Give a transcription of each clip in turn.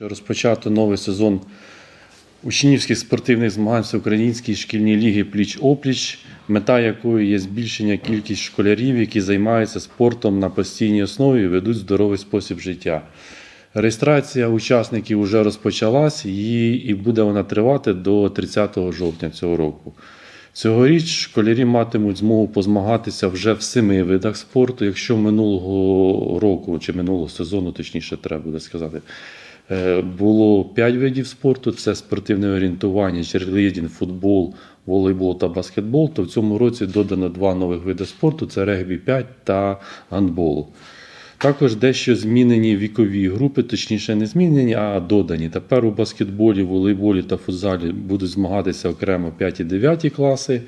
Розпочато новий сезон учнівських спортивних змагань Всеукраїнської шкільній ліги Пліч-Опліч, мета якої є збільшення кількість школярів, які займаються спортом на постійній основі і ведуть здоровий спосіб життя. Реєстрація учасників вже розпочалась її і буде вона тривати до 30 жовтня цього року. Цьогоріч школярі матимуть змогу позмагатися вже в семи видах спорту. Якщо минулого року чи минулого сезону, точніше, треба буде сказати, було 5 видів спорту: це спортивне орієнтування, черлідінг, футбол, волейбол та баскетбол. То в цьому році додано два нових види спорту: це регбі 5 та гандбол. Також дещо змінені вікові групи, точніше не змінені, а додані. Тепер у баскетболі, волейболі та футзалі будуть змагатися окремо 5 і 9 класи,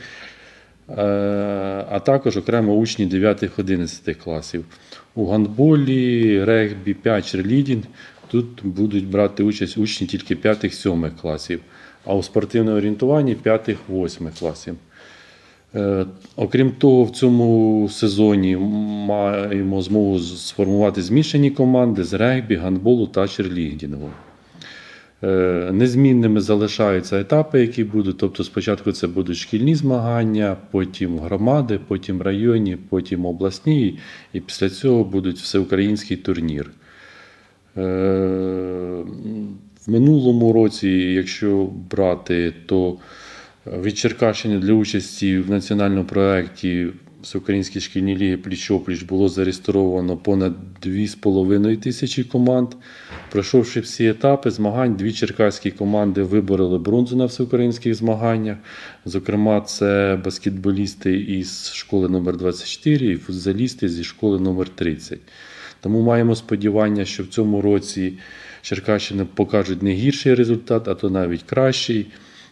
е, а також окремо учні 9-11 класів. У гандболі, регбі, 5 черлідінг тут будуть брати участь учні тільки 5-7 класів, а у спортивному орієнтуванні 5-8 класів. Е, Окрім того, в цьому сезоні маємо змогу сформувати змішані команди з регбі, гандболу та черлідінгу. Е, Незмінними залишаються етапи, які будуть. Тобто, спочатку це будуть шкільні змагання, потім громади, потім районні, потім обласні, і після цього будуть всеукраїнський турнір. Е, В минулому році, якщо брати, то від Черкащини для участі в національному проєкті Всеукраїнській шкільній ліги Пліч-Опліч було зареєстровано понад 2,5 тисячі команд. Пройшовши всі етапи змагань, дві черкаські команди вибороли бронзу на всеукраїнських змаганнях. Зокрема, це баскетболісти із школи номер 24 і футзалісти зі школи номер 30. Тому маємо сподівання, що в цьому році Черкащини покажуть не гірший результат, а то навіть кращий.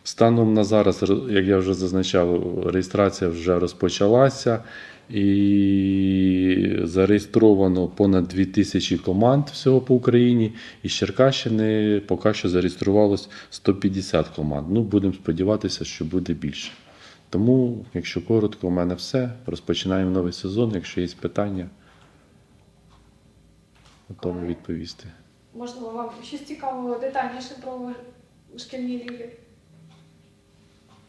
Станом на зараз, як я вже зазначав, реєстрація вже розпочалася і зареєстровано понад 2000 команд всього по Україні. І з Черкащини поки що зареєструвалось 150 команд. Ну, будемо сподіватися, що буде більше. Тому, якщо коротко, у мене все. Розпочинаємо новий сезон. Якщо є питання, готовий відповісти. Можливо, вам щось цікавого детальніше про шкільні ліги?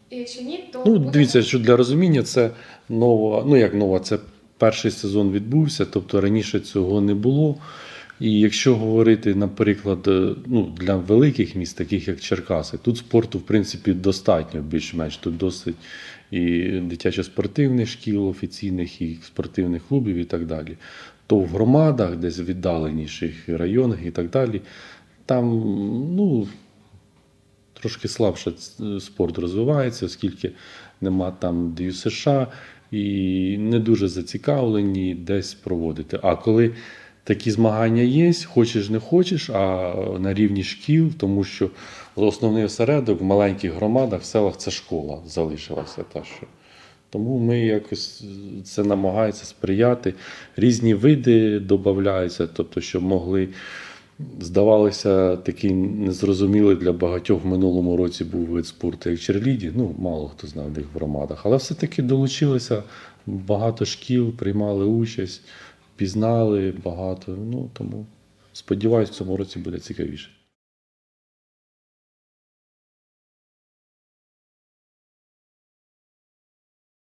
І якщо ні, то Ну, будемо- дивіться, що для розуміння це нова, ну як нова, це перший сезон відбувся, тобто раніше цього не було. І якщо говорити, наприклад, е, ну, для великих міст, таких як Черкаси, тут спорту, в принципі, достатньо більш-менш. Тут досить і дитячо-спортивних шкіл офіційних, і спортивних клубів і так далі. То в громадах, десь в віддаленіших районах і так далі, там, ну, трошки слабше спорт розвивається, оскільки нема там ДЮСШ і не дуже зацікавлені десь проводити. А коли такі змагання є, хочеш не хочеш, а на рівні шкіл, тому що основний осередок в маленьких громадах, в селах це школа залишилася. Та, що. Тому ми якось це намагаємося сприяти. Різні види додаються, тобто, щоб могли здавалося, такий незрозумілий для багатьох в минулому році був вид спорту, як черліді. Ну, мало хто знав їх в громадах. Але все-таки долучилося багато шкіл, приймали участь, пізнали багато. Ну, тому сподіваюся, в цьому році буде цікавіше.